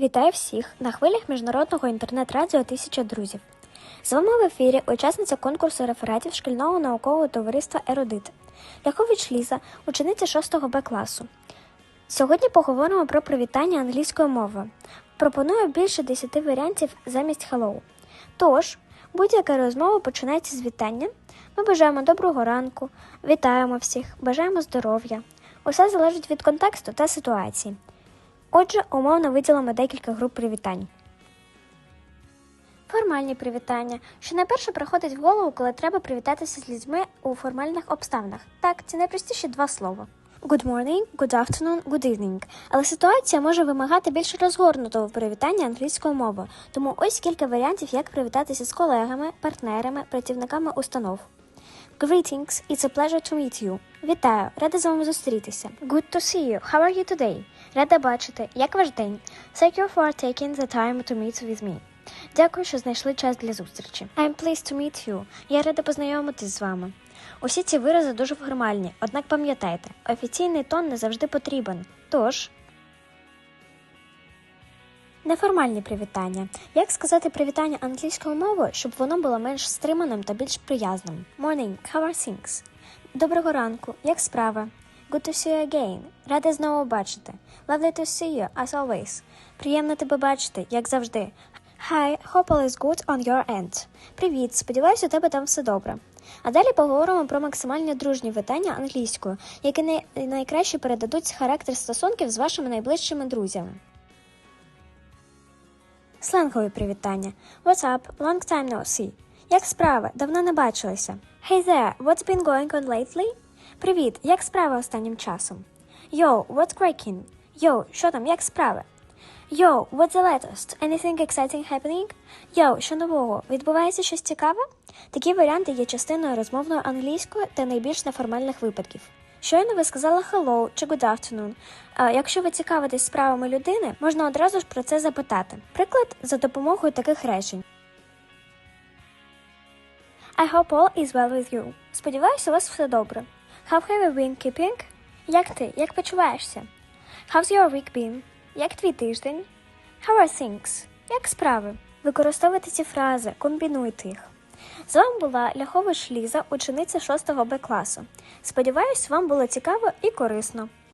Вітаю всіх на хвилях міжнародного інтернет-радіо Тисяча друзів. З вами в ефірі учасниця конкурсу рефератів шкільного наукового товариства Ерудит Ляхович Ліза, учениця 6 Б класу. Сьогодні поговоримо про привітання англійською мовою. Пропоную більше 10 варіантів замість hello. Тож, будь-яка розмова починається з вітання. Ми бажаємо доброго ранку, вітаємо всіх, бажаємо здоров'я. Усе залежить від контексту та ситуації. Отже, умовно виділимо декілька груп привітань. Формальні привітання, що найперше приходить в голову, коли треба привітатися з людьми у формальних обставинах. Так, це найпростіші два слова. Good morning, good afternoon, good evening. Але ситуація може вимагати більш розгорнутого привітання англійською мовою, тому ось кілька варіантів, як привітатися з колегами, партнерами, працівниками установ. Greetings, it's a pleasure to meet you. Вітаю, рада з вами зустрітися. Good to see you. How are you today? Рада бачити. Як ваш день? Thank you for taking the time to meet with me. Дякую, що знайшли час для зустрічі. I'm pleased to meet you. Я рада познайомитись з вами. Усі ці вирази дуже формальні, однак пам'ятайте, офіційний тон не завжди потрібен. Тож. Неформальні привітання. Як сказати привітання англійською мовою, щоб воно було менш стриманим та більш приязним? Morning, how are things? Доброго ранку, як справа? Good to see you again. Рада знову бачити. Lovely to see you, as always. Приємно тебе бачити, як завжди. Hi, hope all is good on your end. Привіт, сподіваюся, у тебе там все добре. А далі поговоримо про максимально дружні вітання англійською, які най- найкраще передадуть характер стосунків з вашими найближчими друзями. Сленгові привітання. What's up? Long time no see. Як справи? Давно не бачилися. Hey there, what's been going on lately? Привіт, як справи останнім часом? Yo, what's cracking? Yo, що там, як справи? Yo, what's the latest? Anything exciting happening? Yo, що нового? Відбувається щось цікаве? Такі варіанти є частиною розмовної англійської та найбільш неформальних випадків. Щойно ви сказали hello чи good afternoon. А якщо ви цікавитесь справами людини, можна одразу ж про це запитати. Приклад за допомогою таких речень. I hope all is well with you. Сподіваюся, у вас все добре. How have you been keeping? Як ти? Як почуваєшся? How's your week been? Як твій тиждень? How are things? Як справи? Використовуйте ці фрази, комбінуйте їх. З вами була Ляхович Ліза, учениця 6 Б класу. Сподіваюсь, вам було цікаво і корисно.